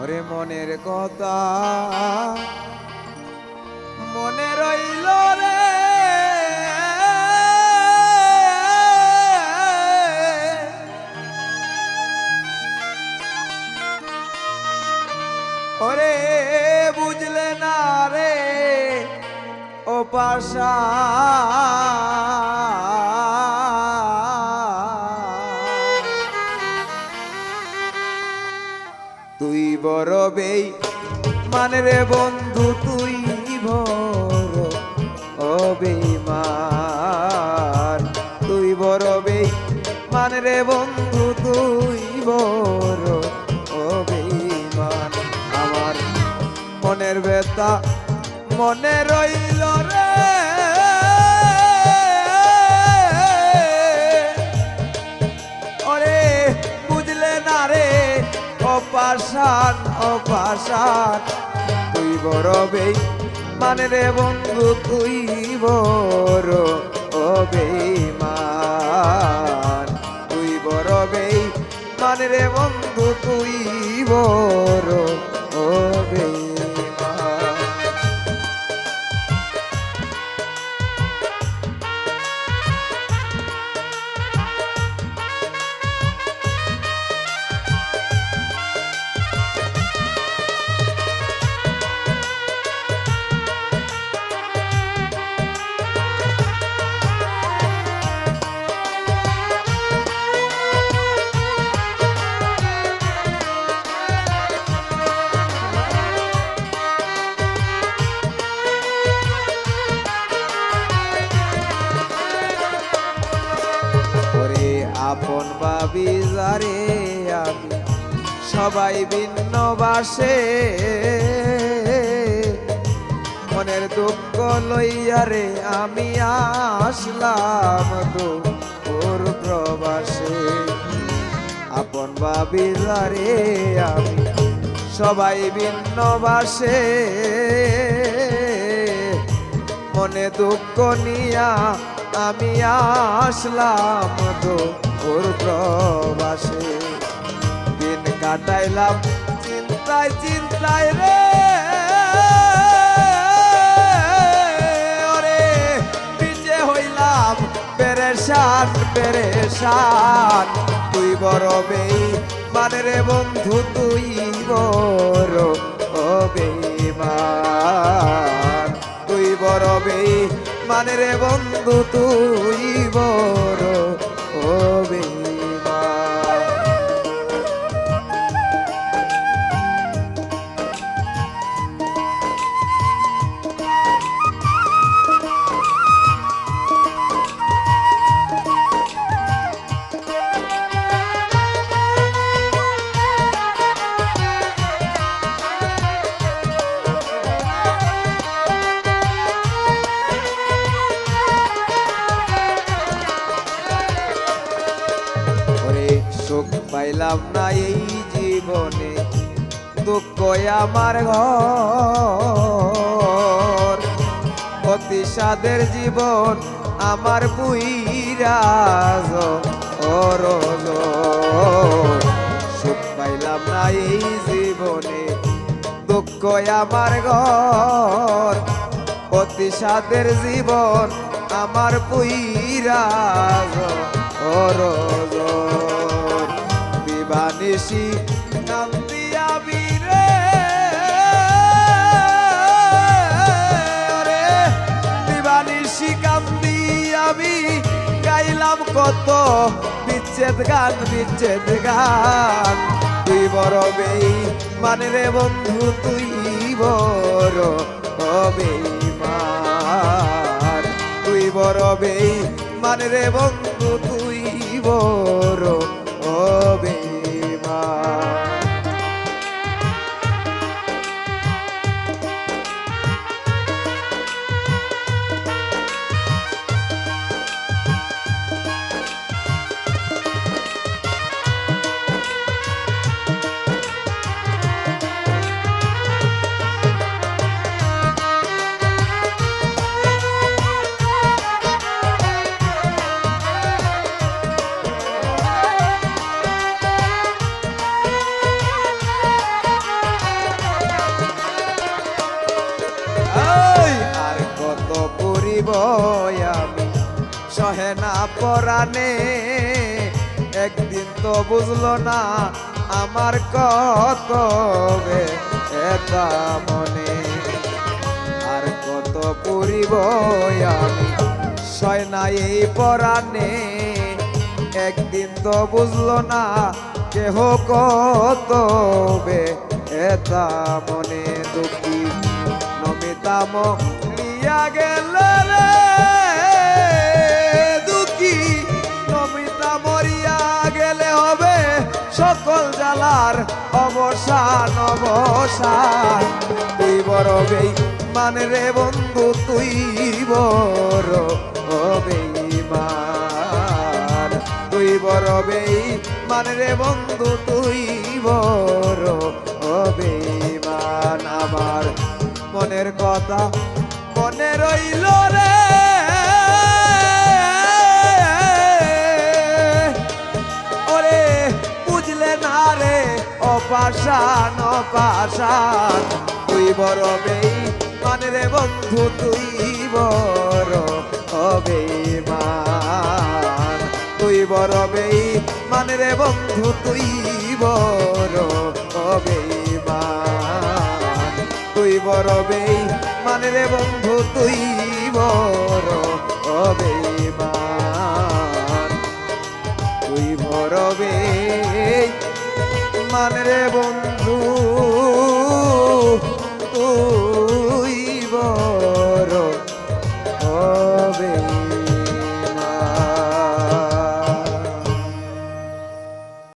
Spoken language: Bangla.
ওরে মনের কথা মনে রইল রে। ওরে বুঝলে না রে ও পাশা। বড় বেই মানে রে বন্ধু, তুই বড় অবেমান তুই বড় বেই মানে রে বন্ধু, তুই বড় আমার মনের ব্যথা মনে রইল রে। অপাশান পাশান তুই বড় বেই মানে রে বন্ধু, তুই বড় অবেমান তুই বড় বেই মানে রে বন্ধু, তুই বড় ভাবি আমি সবাই ভিন্ন বাসে মনের দুঃখ লইয়া রে আমি আসলাম তো ওর প্রবাসে। আপন ভাবি আমি সবাই ভিন্ন বাসে মনে দুঃখ নিয়া আমি আসলাম তো ওর প্রবাসে। দিন কাটাইলাম চিন্তায় চিন্তায় রে। ওরে, পিছে হইলাম পেরেশান পেরেশান। তুই বড় বেই মানে রে বন্ধু, তুই বড় বেইমান তুই বড় বেই মানে রে বন্ধু, তুই বড় পাইলাম না এই জীবনে, দুঃখ আমার ঘর। অতি সাদের জীবন আমার বুইরাজ অরজ সুখ পাইলাম না এই জীবনে, দুঃখ আমার ঘর। অতি সাদের জীবন আমার পুইরাজ অরজ নান্দিয়া বীরে রে। দিবানিসি কান্দি আমি গাইলাম কত বিচ্ছেদ গান বিচ্ছেদ গান। তুই বড় বেই মানে রে বন্ধু, তুই বড় বেইমান তুই বড় বেই মানে রে বন্ধু, তুই বড় আমি। সহে না পরাণে, একদিন তো বুঝলো না আমার কত এটা মনে। আর কত পুরিব আমি? সয় না এই পরাণে, একদিন তো বুঝলো না কেহ কত এটা মনে। দুঃখী নমিতা নমিতাম লিয়া গেল দুঃখী। নমিতা মরিয়া গেলে হবে সকল জালার অবসান অবসান। তুই বড় মানে রে বন্ধু, তুই বড় বেইমান তুই বড় বেই মানে রে বন্ধু, তুই বড় বেইমান আমার মনের কথা অপাশান তুই বড় বেই মানে রে বন্ধু, তুই বড় অবেমান তুই বড় বেই মানে রে বন্ধু, তুই বড় অবেমান তুই বড় বেই মানে রে বন্ধু, তুই বড় অবেমান তুই ভরবে মানে রে বন্ধু